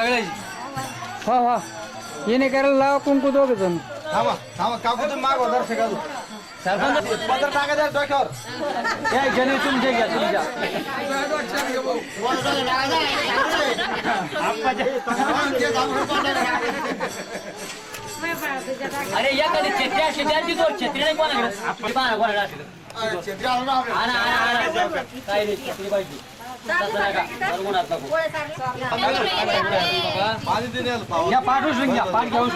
सगळ्याची हा हा. येणे करायला लावा कुंकू दोघ जण. थांबा थांबा काकू तुम्ही सरपंच पत्र टाकायचं आहे डोक्यावर. या जणी तुमच्या घ्या तुमच्या अरे या कधी छत्री अशी द्या ती दोन छत्री नाही कोणाकडे? कोणाकडे असेल. आणा आणा आणा नाही छत्री पाहिजे. या पाठ उचलून घ्या पाठ घेऊन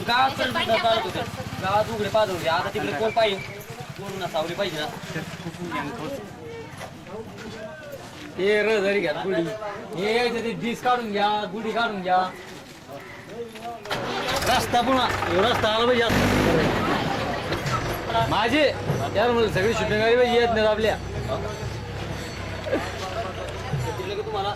गावात चालत होते गावात उघडे पाहत होते आता तिकडे कोण पाहिजे पूर्ण सावली पाहिजे ना हे रजरी घ्या गुढी हे ते डिस काढून घ्या गुढी काढून घ्या रस्ता पुन्हा रस्ता आला पाहिजे माझे यार मला सगळी शूटिंग गाडी पाहिजे येत नाही आपल्या. तुम्हाला की तुम्हाला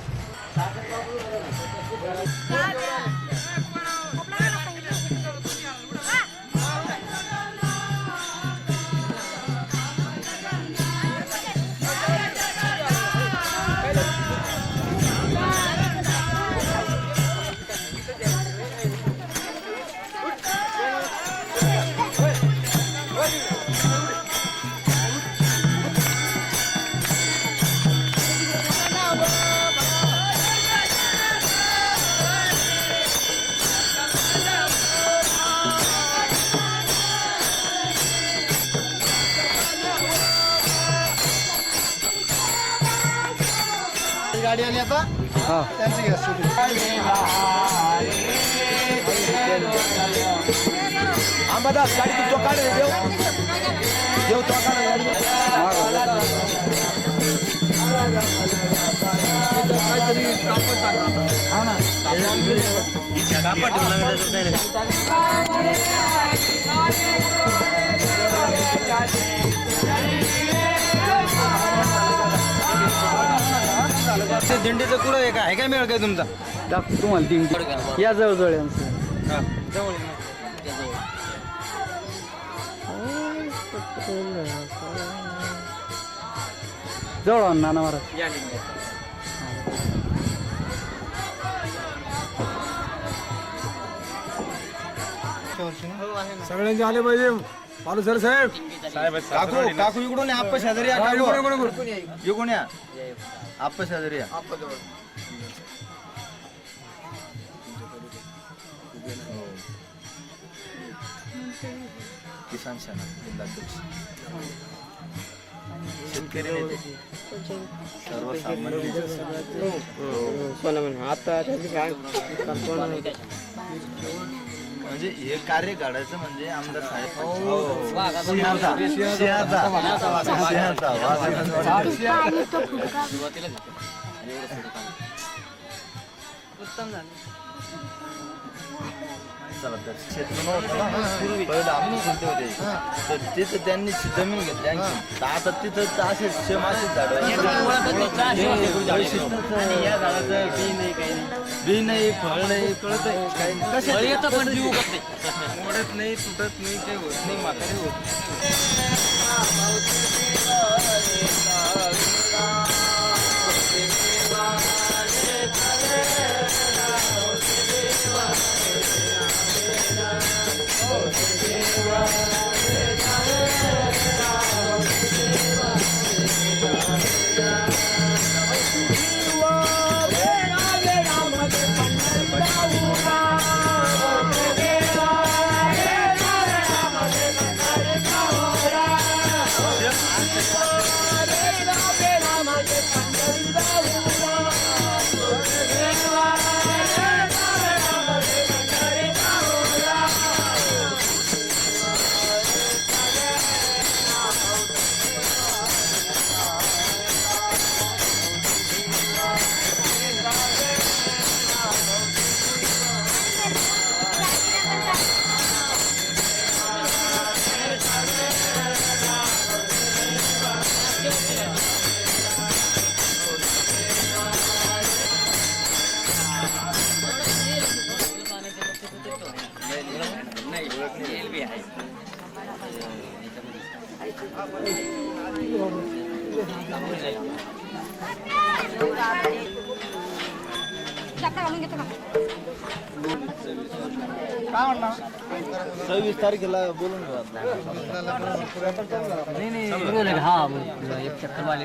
हा त्यांची. अंबादास गाडी तू रे, देव देव रे गाडी काहीतरी कापड टाका. ते दिंडीचं कुठं आहे? का आहे काय मिळ काय तुमचा? दाखव तुम्हाला तीन या जवळ जवळ यांचं जवळ आण नाना महाराज. सगळ्यांचे आले पाहिजे. पालू सर साहेब. काकू काकू इकडून या आप्पा शेजारी या काकू. इकडून या. आप्पा शेजारी या. किसान सेना जिल्हाध्यक्ष शेतकरी नेते. सर्वसामान्य. म्हणजे हे कार्य काढायचं म्हणजे आमदार साहेब. सिंहाचा. सिंहाचा. सिंहाचा. वाघ. चला तर क्षेत्र नव्हतं ना पहिलं आम्ही कोणते होते. तर तिथं त्यांनी जमीन घेतली आणखी तर आता तिथं तर असेच सेम असेच झाड बी नाही फळ नाही कळत काही कसं येतं पण जीव उगत नाही. मोडत नाही तुटत नाही काही होत नाही म्हातारी होत Shiva काय म्हणणार सव्वीस तारखेला बोलून घ्या नाही नाही. हा एक चक्कर वाली